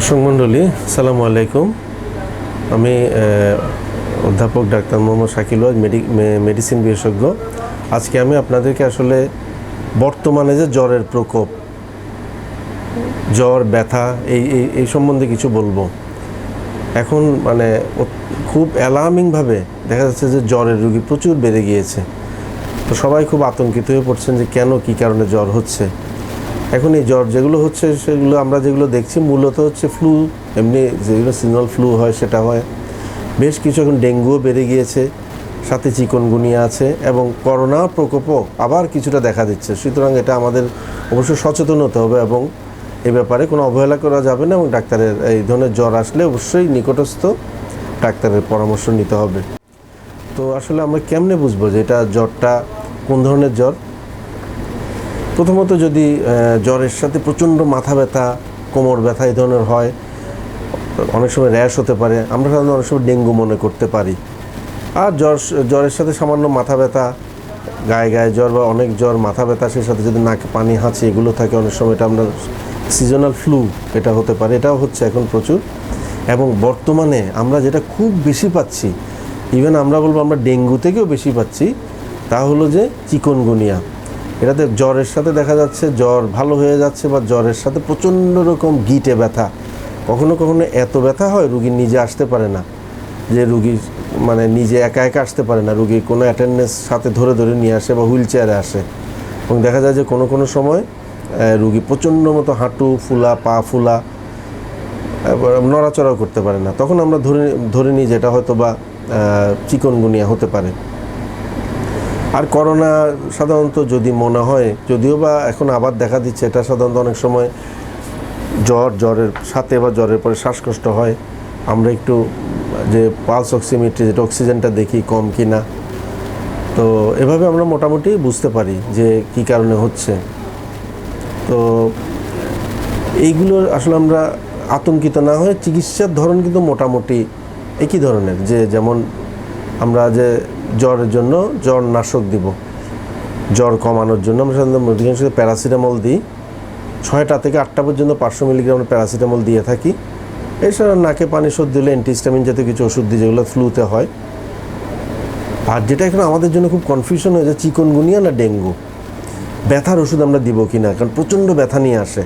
দর্শক মণ্ডলী, সালামু আলাইকুম। আমি অধ্যাপক ডাক্তার মোহাম্মদ শাকিল ওয়াজ মেডিসিন বিশেষজ্ঞ। আজকে আমি আপনাদেরকে আসলে বর্তমানে যে জ্বরের প্রকোপ, জ্বর, ব্যথা, এই এই সম্বন্ধে কিছু বলব। এখন মানে খুব অ্যালার্মিংভাবে দেখা যাচ্ছে যে জ্বরের রুগী প্রচুর বেড়ে গিয়েছে। তো সবাই খুব আতঙ্কিত হয়ে পড়ছেন যে কেন, কী কারণে জ্বর হচ্ছে। এখন এই জ্বর যেগুলো হচ্ছে, সেগুলো আমরা যেগুলো দেখছি, মূলত হচ্ছে ফ্লু এমনি যেগুলো সিজনাল ফ্লু হয় সেটা হয়। বেশ কিছু এখন ডেঙ্গুও বেড়ে গিয়েছে, সাথে চিকনগুনিয়া আছে এবং করোনা প্রকোপও আবার কিছুটা দেখা দিচ্ছে। সুতরাং এটা আমাদের অবশ্যই সচেতন হতে হবে এবং এ ব্যাপারে কোনো অবহেলা করা যাবে না এবং ডাক্তারের এই ধরনের জ্বর আসলে অবশ্যই নিকটস্থ ডাক্তারের পরামর্শ নিতে হবে। তো আসলে আমরা কেমনে বুঝব যে এটা জ্বরটা কোন ধরনের জ্বর? প্রথমত যদি জ্বরের সাথে প্রচণ্ড মাথা ব্যথা, কোমর ব্যথা এই ধরনের হয়, অনেক সময় র্যাশ হতে পারে, আমরা সাধারণত অনেক সময় ডেঙ্গু মনে করতে পারি। আর জ্বর, জ্বরের সাথে সামান্য মাথা ব্যথা, গায়ে গায়ে জ্বর বা অনেক জ্বর, মাথা ব্যথা, সেই সাথে যদি নাকে পানি, হাঁচি এগুলো থাকে, অনেক সময় এটা আমরা সিজনাল ফ্লু এটা হতে পারে, এটাও হচ্ছে এখন প্রচুর। এবং বর্তমানে আমরা যেটা খুব বেশি পাচ্ছি ইভেন আমরা বলব আমরা ডেঙ্গু থেকেও বেশি পাচ্ছি, তা হলো যে চিকনগুনিয়া। এটাতে জ্বরের সাথে দেখা যাচ্ছে জ্বর ভালো হয়ে যাচ্ছে বা জ্বরের সাথে প্রচণ্ড রকম গিটে ব্যথা। কখনো কখনো এত ব্যথা হয় রুগী নিজে আসতে পারে না। যে রুগী মানে নিজে একা একা আসতে পারে না। রুগী কোনো অ্যাটেন্ডেন্স সাথে ধরে ধরে নিয়ে আসে বা হুইল চেয়ারে আসে। এবং দেখা যায় যে কোনো কোনো সময় রুগী প্রচণ্ড মতো হাঁটু ফুলা, পা ফুলা নড়াচড়াও করতে পারে না। তখন আমরা ধরে ধরে নিই যেটা হয়তো বা চিকনগুনিয়া হতে পারে। আর করোনা সাধারণত যদি মনে হয়, যদিও বা এখন আবার দেখা দিচ্ছে, এটা সাধারণত অনেক সময় জ্বর, জ্বরের সাথে বা জ্বরের পরে শ্বাসকষ্ট হয়। আমরা একটু যে পালস অক্সিমিট্রি, যেটা অক্সিজেনটা দেখি কম কি না তো এভাবে আমরা মোটামুটি বুঝতে পারি যে কি কারণে হচ্ছে। তো এইগুলো আসলে আমরা আতঙ্কিত না হয়ে চিকিৎসার ধরন কিন্তু মোটামুটি একই ধরনের। যে যেমন আমরা যে জ্বরের জন্য জ্বর নাশক দিব। জ্বর কমানোর জন্য আমরা সাধারণত অধিকাংশ প্যারাসিটামল দিই। ছয়টা থেকে আটটা পর্যন্ত পাঁচশো মিলিগ্রামের প্যারাসিটামল দিয়ে থাকি। এছাড়া নাকে পানি সর্দি দিলে অ্যান্টিস্টামিন জাতীয় কিছু ওষুধ দিই যেগুলো ফ্লুতে হয়। আর যেটা এখন আমাদের জন্য খুব কনফিউশন হয়ে যায়, চিকনগুনিয়া না ডেঙ্গু? ব্যথার ওষুধ আমরা দিব কি না কারণ প্রচণ্ড ব্যথা নিয়ে আসে।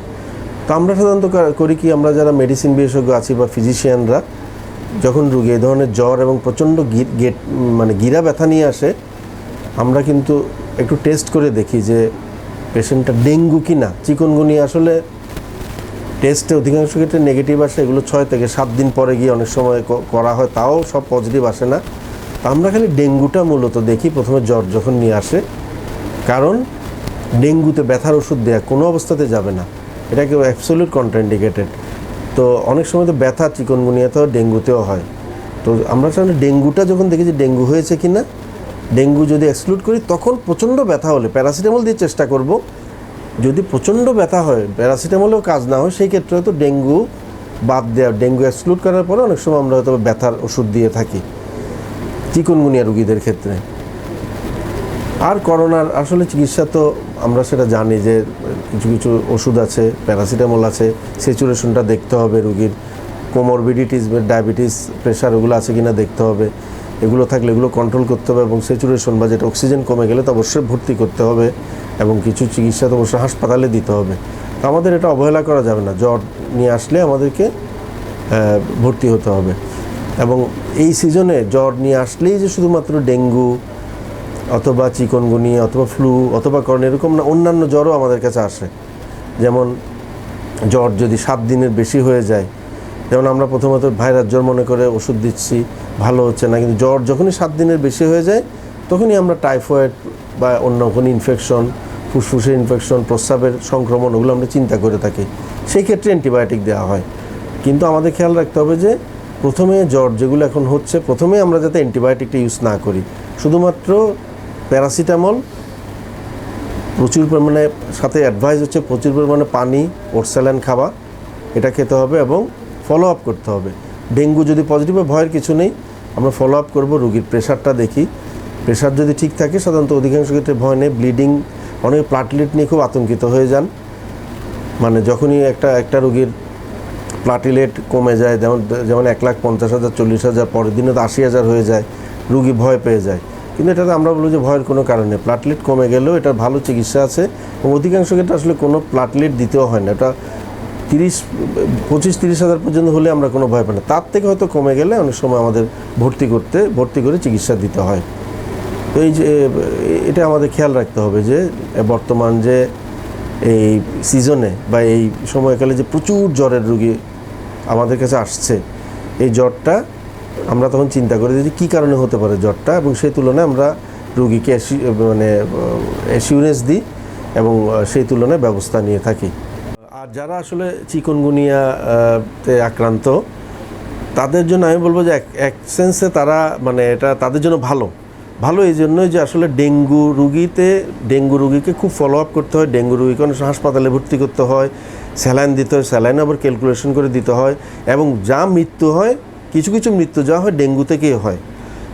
তো আমরা সাধারণত করি কি আমরা যারা মেডিসিন বিশেষজ্ঞ আছি বা ফিজিশিয়ানরা যখন রুগী এই ধরনের জ্বর এবং প্রচণ্ড গেট মানে গিরা ব্যথা নিয়ে আসে, আমরা কিন্তু একটু টেস্ট করে দেখি যে পেশেন্টটা ডেঙ্গু কি না। চিকনগুনিয়া আসলে টেস্টে অধিকাংশ ক্ষেত্রে নেগেটিভ আসে, এগুলো ছয় থেকে সাত দিন পরে গিয়ে অনেক সময় করা হয়, তাও সব পজিটিভ আসে না। আমরা খালি ডেঙ্গুটা মূলত দেখি, প্রথমে জ্বর যখন নিয়ে আসে, কারণ ডেঙ্গুতে ব্যথার ওষুধ দেওয়া কোনো অবস্থাতে যাবে না। এটা কেউ অ্যাবসোলিউট কন্ট্রাইন্ডিকেটেড তো অনেক সময় তো ব্যথা চিকনগুনিয়াতেও ডেঙ্গুতেও হয়। তো আমরা সাধারণত ডেঙ্গুটা যখন দেখি যে ডেঙ্গু হয়েছে কি না ডেঙ্গু যদি এক্সক্লুড করি, তখন প্রচণ্ড ব্যথা হলে প্যারাসিটামল দিয়ে চেষ্টা করব। যদি প্রচণ্ড ব্যথা হয়, প্যারাসিটামলেও কাজ না হয়, সেই ক্ষেত্রে হয়তো ডেঙ্গু বাদ দেওয়া, ডেঙ্গু এক্সক্লুড করার পরে অনেক সময় আমরা হয়তো ব্যথার ওষুধ দিয়ে থাকি, চিকনগুনিয়া রুগীদের ক্ষেত্রে। আর করোনার আসলে চিকিৎসা তো আমরা সেটা জানি যে কিছু কিছু ওষুধ আছে, প্যারাসিটামল আছে, স্যাচুরেশনটা দেখতে হবে রুগীর। কোমরবিডিটিস ডায়াবেটিস প্রেশার ওগুলো আছে কিনা দেখতে হবে। এগুলো থাকলে এগুলো কন্ট্রোল করতে হবে এবং স্যাচুরেশন বা যেটা অক্সিজেন কমে গেলে তো অবশ্যই ভর্তি করতে হবে এবং কিছু চিকিৎসা তো অবশ্যই হাসপাতালে দিতে হবে। তো আমাদের এটা অবহেলা করা যাবে না, জ্বর নিয়ে আসলে আমাদেরকে ভর্তি হতে হবে। এবং এই সিজনে জ্বর নিয়ে আসলেই যে শুধুমাত্র ডেঙ্গু অথবা চিকনগুনিয়া অথবা ফ্লু, অথবা করোনা এরকম না, অন্যান্য জ্বরও আমাদের কাছে আসে। যেমন জ্বর যদি সাত দিনের বেশি হয়ে যায়, যেমন আমরা প্রথমত ভাইরাস জ্বর মনে করে ওষুধ দিচ্ছি, ভালো হচ্ছে না, কিন্তু জ্বর যখনই সাত দিনের বেশি হয়ে যায়, তখনই আমরা টাইফয়েড বা অন্য কোনো ইনফেকশন ফুসফুসের ইনফেকশন প্রস্রাবের সংক্রমণ, ওগুলো আমরা চিন্তা করে থাকি। সেই ক্ষেত্রে অ্যান্টিবায়োটিক দেওয়া হয়। কিন্তু আমাদের খেয়াল রাখতে হবে যে, প্রথমে জ্বর যেগুলো এখন হচ্ছে, প্রথমে আমরা যাতে অ্যান্টিবায়োটিকটা ইউজ না করি। শুধুমাত্র প্যারাসিটামল প্রচুর পরিমাণে, সাথে অ্যাডভাইস হচ্ছে প্রচুর পরিমাণে পানি ওরস্যালাইন খাওয়া, এটা খেতে হবে এবং ফলো আপ করতে হবে। ডেঙ্গু যদি পজিটিভ ভয়ের কিছু নেই, আমরা ফলো আপ করব, রুগীর প্রেশারটা দেখি। প্রেশার যদি ঠিক থাকে, সাধারণত অধিকাংশ ক্ষেত্রে ভয় নেই ব্লিডিং অনেক প্লাটলেট নিয়ে খুব আতঙ্কিত হয়ে যান। মানে যখনই একটা একটা রুগীর প্লাটিলেট কমে যায়, যেমন যেমন এক লাখ পঞ্চাশ হাজার, চল্লিশ হাজার, পরের দিনে তো আশি হাজার হয়ে যায়, রুগী ভয় পেয়ে যায়। কিন্তু এটাতে আমরা বলব যে ভয়ের কোনো কারণে প্লাটলেট কমে গেলেও এটার ভালো চিকিৎসা আছে এবং অধিকাংশ ক্ষেত্রে আসলে কোনো প্লাটলেট দিতেও হয় না। এটা তিরিশ, পঁচিশ, তিরিশ হাজার পর্যন্ত হলে আমরা কোনো ভয় পাই না। তার থেকে হয়তো কমে গেলে অনেক সময় আমাদের ভর্তি করতে, ভর্তি করে চিকিৎসা দিতে হয়। তো এই যে, এটা আমাদের খেয়াল রাখতে হবে যে, বর্তমান যে এই সিজনে বা এই সময়কালে যে প্রচুর জ্বরের রুগী আমাদের কাছে আসছে, এই জ্বরটা আমরা তখন চিন্তা করি যে কী কারণে হতে পারে জ্বরটা এবং সেই তুলনায় আমরা রুগীকে মানে অ্যাসিউরেন্স দিই এবং সেই তুলনায় ব্যবস্থা নিয়ে থাকি। আর যারা আসলে চিকনগুনিয়া আহ, তে আক্রান্ত তাদের জন্য আমি বলব যে এক সেন্সে তারা মানে এটা তাদের জন্য ভালো। ভালো এই জন্যই যে আসলে ডেঙ্গু রুগীতে ডেঙ্গু রুগীকে খুব ফলো আপ করতে হয়। ডেঙ্গু রুগীকে অনেক হাসপাতালে ভর্তি করতে হয় স্যালাইন দিতে হয় স্যালাইন আবার ক্যালকুলেশন করে দিতে হয় এবং যা মৃত্যু হয় কিছু কিছু মৃত্যু যা হয় ডেঙ্গু থেকেই হয়।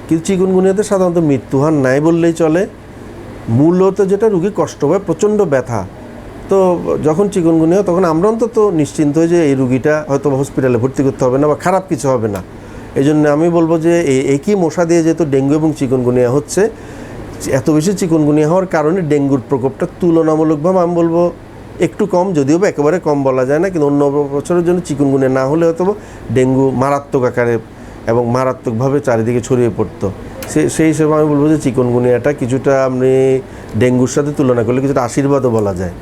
কিন্তু চিকুনগুনিয়াতে সাধারণত মৃত্যু হার নাই বললেই চলে। মূলত যেটা রুগী কষ্ট হয় প্রচণ্ড ব্যথা। তো যখন চিকনগুনিয়া তখন আমরা অন্তত নিশ্চিন্ত হই যে এই রুগীটা হয়তো হসপিটালে ভর্তি করতে হবে না বা খারাপ কিছু হবে না। এই জন্য আমি বলব যে এই একই মশা দিয়ে যেহেতু ডেঙ্গু এবং চিকনগুনিয়া হচ্ছে, এত বেশি চিকুনগুনিয়া হওয়ার কারণে ডেঙ্গুর প্রকোপটা তুলনামূলকভাবে আমি বলব একটু কম, যদিও বা একেবারে কম বলা যায় না, কিন্তু অন্য বছরের জন্য চিকুনগুনিয়া না হলে হয়তো ডেঙ্গু মারাত্মক আকারে এবং মারাত্মকভাবে চারিদিকে ছড়িয়ে পড়তো। সে, সেই হিসেবে আমি বলব যে চিকনগুনিয়াটা কিছুটা আপনি ডেঙ্গুর সাথে তুলনা করলে কিছুটা আশীর্বাদও বলা যায়।